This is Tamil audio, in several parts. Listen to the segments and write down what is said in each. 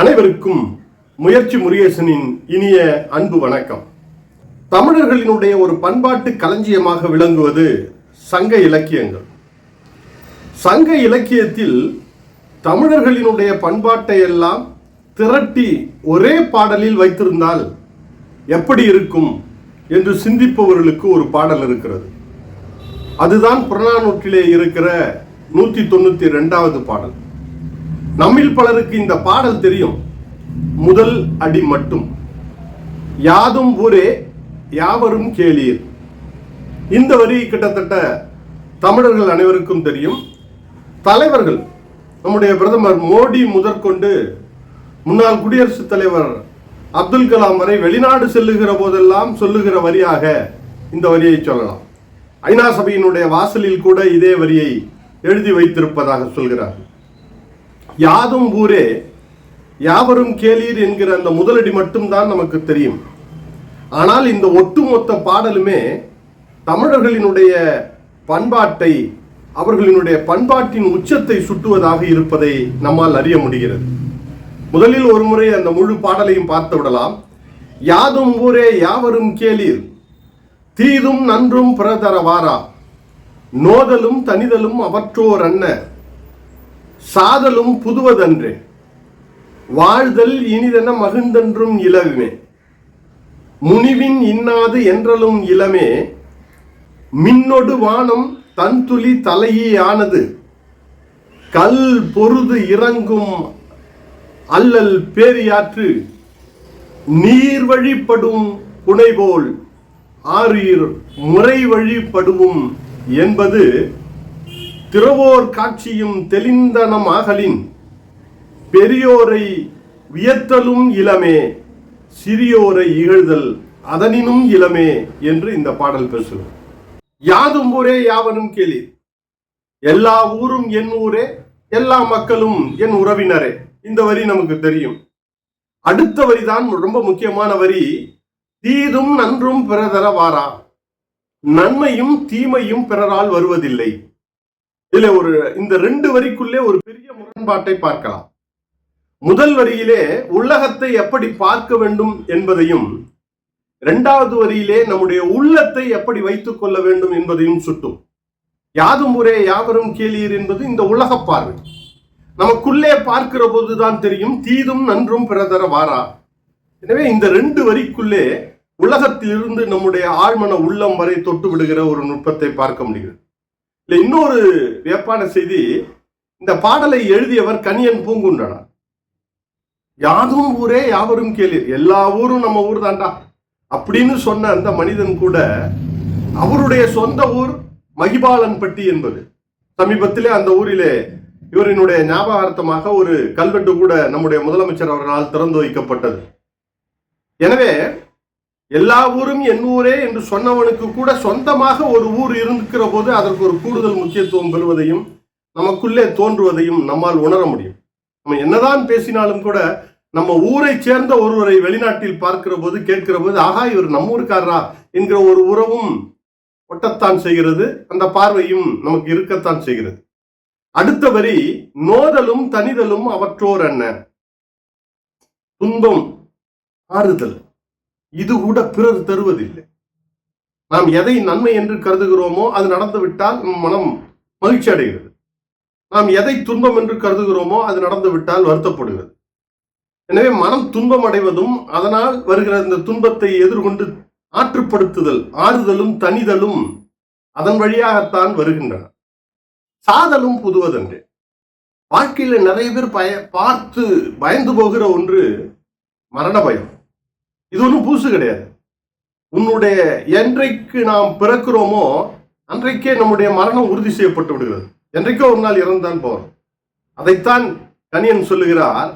அனைவருக்கும் முயற்சி முருகேசனின் இனிய அன்பு வணக்கம். தமிழர்களினுடைய ஒரு பண்பாட்டு களஞ்சியமாக விளங்குவது சங்க இலக்கியங்கள். சங்க இலக்கியத்தில் தமிழர்களினுடைய பண்பாட்டை எல்லாம் திரட்டி ஒரே பாடலில் வைத்திருந்தால் எப்படி இருக்கும் என்று சிந்திப்பவர்களுக்கு ஒரு பாடல் இருக்கிறது. அதுதான் புறநானூற்றிலே இருக்கிற நூற்றி தொண்ணூற்றி ரெண்டாவது பாடல். நம்மில் பலருக்கு இந்த பாடல் தெரியும். முதல் அடி மட்டும். யாதும் ஊரே யாவரும் கேளீர். இந்த வரி கிட்டத்தட்ட தமிழர்கள் அனைவருக்கும் தெரியும். தலைவர்கள் நம்முடைய பிரதமர் மோடி முதற்கொண்டு முன்னாள் குடியரசுத் தலைவர் அப்துல் கலாம் வரை வெளிநாடு செல்லுகிற போதெல்லாம் சொல்லுகிற வரியாக இந்த வரியை சொல்லலாம். ஐநா சபையினுடைய வாசலில் கூட இதே வரியை எழுதி வைத்திருப்பதாக சொல்கிறார் யாதும் ஊரே யாவரும் கேளீர் என்கிற அந்த முதலடி மட்டும்தான் நமக்கு தெரியும். ஆனால் இந்த ஒட்டுமொத்த பாடலுமே தமிழர்களினுடைய பண்பாட்டை அவர்களினுடைய பண்பாட்டின் உச்சத்தை சுட்டுவதாக இருப்பதை நம்மால் அறிய முடிகிறது. முதலில் ஒரு முறை அந்த முழு பாடலையும் பார்த்து விடலாம். யாதும் ஊரே யாவரும் கேளீர் தீதும் நன்றும் பிறதரவாரா? நோதலும் தனிதலும் அவற்றோர் அன்ன. சாதலும் புதுவதன்றே. வாழ்தல் இனிதென மகிழ்ந்தென்றும் இளவுமே முனிவின் இன்னாது என்றலும் இளமே. மின்னொடு வானம் தன்துளி தலையே ஆனது. கல் பொருது இறங்கும் அல்லல் பேரியாற்று. நீர் வழிப்படும் புனைபோல் ஆறீர் முறை வழிப்படுவும் என்பது திறவோர் காட்சியும் தெளிந்தனம் ஆகலின் பெரியோரை வியத்தலும் இளமே சிறியோரை இகழ்தல் அதனினும் இளமே என்று இந்த பாடல் பேசுகிறது யாதும் ஊரே யாவனும் கேளீர். எல்லா ஊரும் என் ஊரே எல்லா மக்களும் என் உறவினரே. இந்த வரி நமக்கு தெரியும். அடுத்த வரிதான் ரொம்ப முக்கியமான வரி. தீதும் நன்றும் பிறதர வாரா. நன்மையும் தீமையும் பிறரால் வருவதில்லை. இதுல ஒரு இந்த ரெண்டு வரிக்குள்ளே ஒரு பெரிய முரண்பாட்டை பார்க்கலாம். முதல் வரியிலே உலகத்தை எப்படி பார்க்க வேண்டும் என்பதையும் இரண்டாவது வரியிலே நம்முடைய உள்ளத்தை எப்படி வைத்துக் கொள்ள வேண்டும் என்பதையும் சுட்டும். யாதும் ஒரே யாவரும் கேளீர் என்பது இந்த உலக பார்வை. நமக்குள்ளே பார்க்கிற போதுதான் தெரியும் தீதும் நன்றும் பிறதர வாரா. எனவே இந்த ரெண்டு வரிக்குள்ளே உலகத்திலிருந்து நம்முடைய ஆழ்மன உள்ளம் வரை தொட்டு விடுகிற ஒரு நுட்பத்தை பார்க்க முடிகிறது. இல்லை இன்னொரு வியப்பான செய்தி இந்த பாடலை எழுதியவர் கனியன் பூங்குன்றனார் யாதும் ஊரே யாவரும் கேளீர். எல்லா ஊரும் நம்ம ஊர் தாண்டா அப்படின்னு சொன்ன அந்த மனிதன் கூட அவருடைய சொந்த ஊர் மகிபாலன்பட்டி என்பது. சமீபத்திலே அந்த ஊரிலே இவரினுடைய ஞாபகார்த்தமாக ஒரு கல்வெட்டு கூட நம்முடைய முதலமைச்சர் அவர்களால் திறந்து வைக்கப்பட்டது. எனவே எல்லா ஊரும் என் ஊரே என்று சொன்னவனுக்கு கூட சொந்தமாக ஒரு ஊர் இருக்கிற போது அதற்கு ஒரு கூடுதல் முக்கியத்துவம் பெறுவதையும் நமக்குள்ளே தோன்றுவதையும் நம்மால் உணர முடியும். நம்ம என்னதான் பேசினாலும் கூட நம்ம ஊரை சேர்ந்த ஒருவரை வெளிநாட்டில் பார்க்கிற போது கேட்கிற போது ஆகா இவர் நம்ம ஊருக்காரரா? என்கிற ஒரு உறவும் ஒட்டத்தான் செய்கிறது. அந்த பார்வையும் நமக்கு இருக்கத்தான் செய்கிறது. அடுத்த வரி நோதலும் தனிதலும் அவற்றோர் என்ன துன்பம் ஆறுதல். இது கூட பிறர் தருவதில்லை. நாம் எதை நன்மை என்று கருதுகிறோமோ அது நடந்துவிட்டால் மனம் மகிழ்ச்சி அடைகிறது. நாம் எதை துன்பம் என்று கருதுகிறோமோ அது நடந்துவிட்டால் வருத்தப்படுகிறது. எனவே மனம் துன்பம் அடைவதும் அதனால் வருகிற இந்த துன்பத்தை எதிர்கொண்டு ஆற்றுப்படுத்துதல் ஆறுதலும் தனிதலும் அதன் வழியாகத்தான் வருகின்றன. சாதலும் புதுவதன்று. வாழ்க்கையில நிறைய பேர் பய பார்த்து பயந்து போகிற ஒன்று மரண பயம். இது ஒன்றும் புதுசு கிடையாது. உன்னுடைய என்றைக்கு நாம் பிறக்கிறோமோ அன்றைக்கே நம்முடைய மரணம் உறுதி செய்யப்பட்டு விடுகிறது. என்றைக்கோ ஒரு நாள் இறந்தான் போறோம். அதைத்தான் கனியன் சொல்லுகிறார்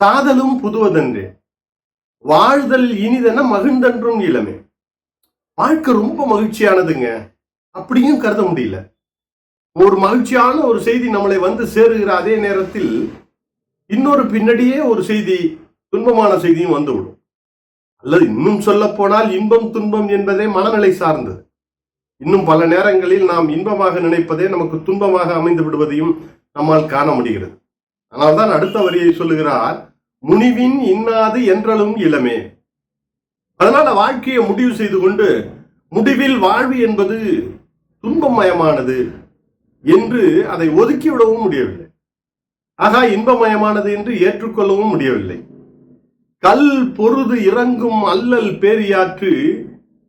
சாதலும் புதுவதன்றே. வாழ்தல் இனிதென மகிழ்ந்தன்றும் இளமே வாழ்க்கை ரொம்ப மகிழ்ச்சியானதுங்க. அப்படியும் கருத முடியல. ஒரு மகிழ்ச்சியான ஒரு செய்தி நம்மளை வந்து சேருகிற அதே நேரத்தில் இன்னொரு பின்னாடியே ஒரு செய்தி துன்பமான செய்தியும் வந்துவிடும் அல்லது இன்னும் சொல்ல போனால் இன்பம் துன்பம் என்பதே மனநிலை சார்ந்தது. இன்னும் பல நேரங்களில் நாம் இன்பமாக நினைப்பதே நமக்கு துன்பமாக அமைந்து விடுவதையும் நம்மால் காண முடிகிறது. அதனால்தான் அடுத்த வரியை சொல்லுகிறார் முனிவின் இன்னாது என்றலும் இளமே. அதனால வாழ்க்கையை முடிவு செய்து கொண்டு முடிவில் வாழ்வு என்பது துன்பமயமானது என்று அதை ஒதுக்கிவிடவும் முடியவில்லை. ஆகா இன்பமயமானது என்று ஏற்றுக்கொள்ளவும் முடியவில்லை. கல் பொருது இறங்கும் அல்லல் பேரியாற்று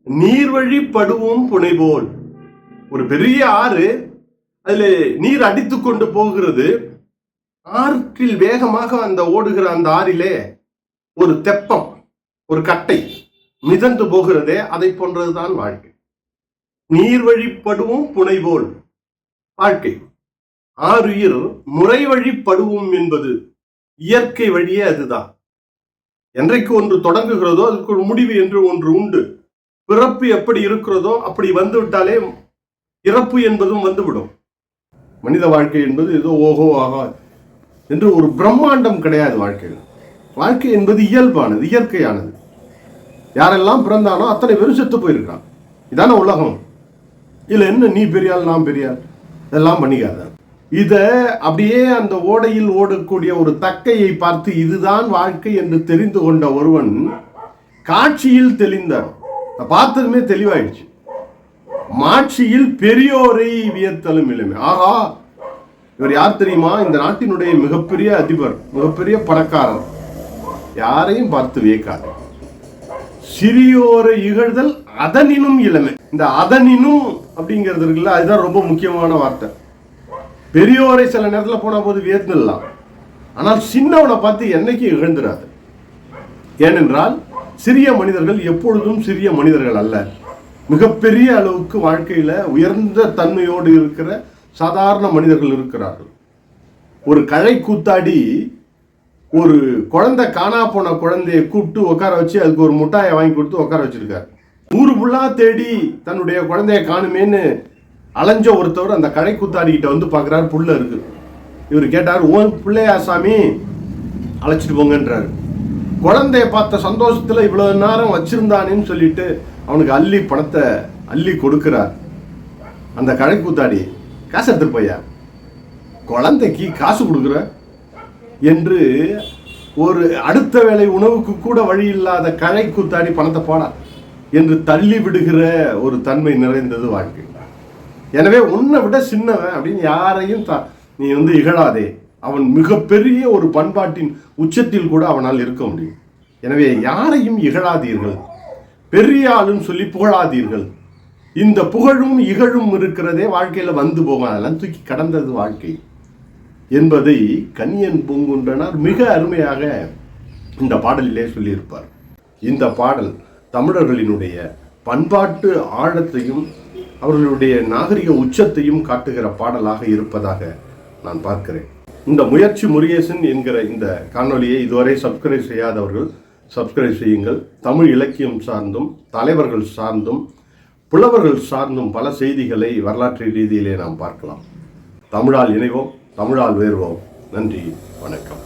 நீர்வழி படுவோம் புனைபோல். ஒரு பெரிய ஆறு அதுல நீர் அடித்து கொண்டு போகிறது. ஆற்றில் வேகமாக அந்த ஓடுகிற அந்த ஆறிலே ஒரு தெப்பம் ஒரு கட்டை மிதந்து போகிறதே அதை போன்றதுதான் வாழ்க்கை. நீர் வழிப்படுவோம் புனைபோல். வாழ்க்கை. ஆறுயிர் முறை வழிப்படுவோம் என்பது இயற்கை வழியே அதுதான். என்றைக்கு ஒன்று தொடங்குகிறதோ அதுக்கு ஒரு முடிவு என்று ஒன்று உண்டு. பிறப்பு எப்படி இருக்கிறதோ அப்படி வந்துவிட்டாலே இறப்பு என்பதும் வந்துவிடும். மனித வாழ்க்கை என்பது ஏதோ ஓஹோ ஆகா என்று ஒரு பிரம்மாண்டம் கிடையாது வாழ்க்கையில். வாழ்க்கை என்பது இயல்பானது இயற்கையானது. யாரெல்லாம் பிறந்தானோ அத்தனை பேரும் செத்து போயிருக்கான் இதான உலகம். இல்லை என்ன நீ பெரியாள் நான் பெரியாள் இதெல்லாம் பண்ணிக்காத. இதை அப்படியே அந்த ஓடையில் ஓடக்கூடிய ஒரு தக்கையை பார்த்து இதுதான் வாழ்க்கை என்று தெரிந்து கொண்ட ஒருவன் காட்சியில் தெளிந்தார். பார்த்ததுமே தெளிவாயிடுச்சு. மாட்சியில் பெரியோரை வியத்தலும் இளமை ஆஹா இவர் யார் தெரியுமா? இந்த நாட்டினுடைய மிகப்பெரிய அதிபர் மிகப்பெரிய பணக்காரர். யாரையும் பார்த்து வியக்காது. சிறியோரை இகழ்தல் அதனினும் இளமை. இந்த அதனினும் அப்படிங்கிறது இருக்குல்ல அதுதான் ரொம்ப முக்கியமான வார்த்தை. பெரியோரை சில நேரத்தில் போன போது வியந்துடலாம் ஆனால் சின்னவனை பார்த்து என்னைக்கு இகழ்ந்துடாது ஏனென்றால் சிறிய மனிதர்கள் எப்பொழுதும் சிறிய மனிதர்கள் அல்ல. மிகப்பெரிய அளவுக்கு வாழ்க்கையில் உயர்ந்த தன்மையோடு இருக்கிற சாதாரண மனிதர்கள் இருக்கிறார்கள். ஒரு கழை கூத்தாடி ஒரு குழந்தை காணா போன குழந்தையை கூப்பிட்டு உட்கார வச்சு அதுக்கு ஒரு முட்டாயை வாங்கி கொடுத்து உட்கார வச்சிருக்காரு. ஊரு ஃபுல்லாக தேடி தன்னுடைய குழந்தைய காணுமேன்னு அலைஞ்ச ஒருத்தவர் அந்த கடை கூத்தாடிக்கிட்ட வந்து பார்க்குறாரு புள்ள இருக்கு. இவர் கேட்டார் ஓ பிள்ளையா சாமி அழைச்சிட்டு போங்கன்றாரு. குழந்தைய பார்த்த சந்தோஷத்தில் இவ்வளோ நேரம் வச்சிருந்தானேன்னு சொல்லிட்டு அவனுக்கு அள்ளி பணத்தை அள்ளி கொடுக்குறார். அந்த கடை கூத்தாடி காசு எடுத்துட்டு போயா குழந்தைக்கு காசு கொடுக்குற? என்று ஒரு அடுத்த வேளை உணவுக்கு கூட வழி இல்லாத கழை கூத்தாடி பணத்தை போடா என்று தள்ளி விடுகிற ஒரு தன்மை நிறைந்தது வாழ்க்கை. எனவே உன்னை விட சின்னவன் அப்படின்னு யாரையும் த- நீ வந்து இகழாதே. அவன் மிகப்பெரிய ஒரு பண்பாட்டின் உச்சத்தில் கூட அவனால் இருக்க முடியும். எனவே யாரையும் இகழாதீர்கள். பெரிய ஆளுன்னு சொல்லி புகழாதீர்கள். இந்த புகழும் இகழும் இருக்கிறதே வாழ்க்கையில் வந்து போகும். அதெல்லாம் தூக்கி கடந்தது வாழ்க்கை. என்பதை கன்னியன் பூங்குன்றனார் மிக அருமையாக இந்த பாடலிலே சொல்லியிருப்பார். இந்த பாடல் தமிழர்களினுடைய பண்பாட்டு ஆழத்தையும் அவர்களுடைய நாகரிக உச்சத்தையும் காட்டுகிற பாடலாக இருப்பதாக நான் பார்க்கிறேன். இந்த முயற்சி முருகேசன் என்கிற இந்த காணொளியை இதுவரை சப்ஸ்கிரைப் செய்யாதவர்கள் சப்ஸ்கிரைப் செய்யுங்கள். தமிழ் இலக்கியம் சார்ந்தும் தலைவர்கள் சார்ந்தும் புலவர்கள் சார்ந்தும் பல செய்திகளை வரலாற்று ரீதியிலே நாம் பார்க்கலாம். தமிழால் இணைவோம் தமிழால் வேறுவோம். நன்றி வணக்கம்.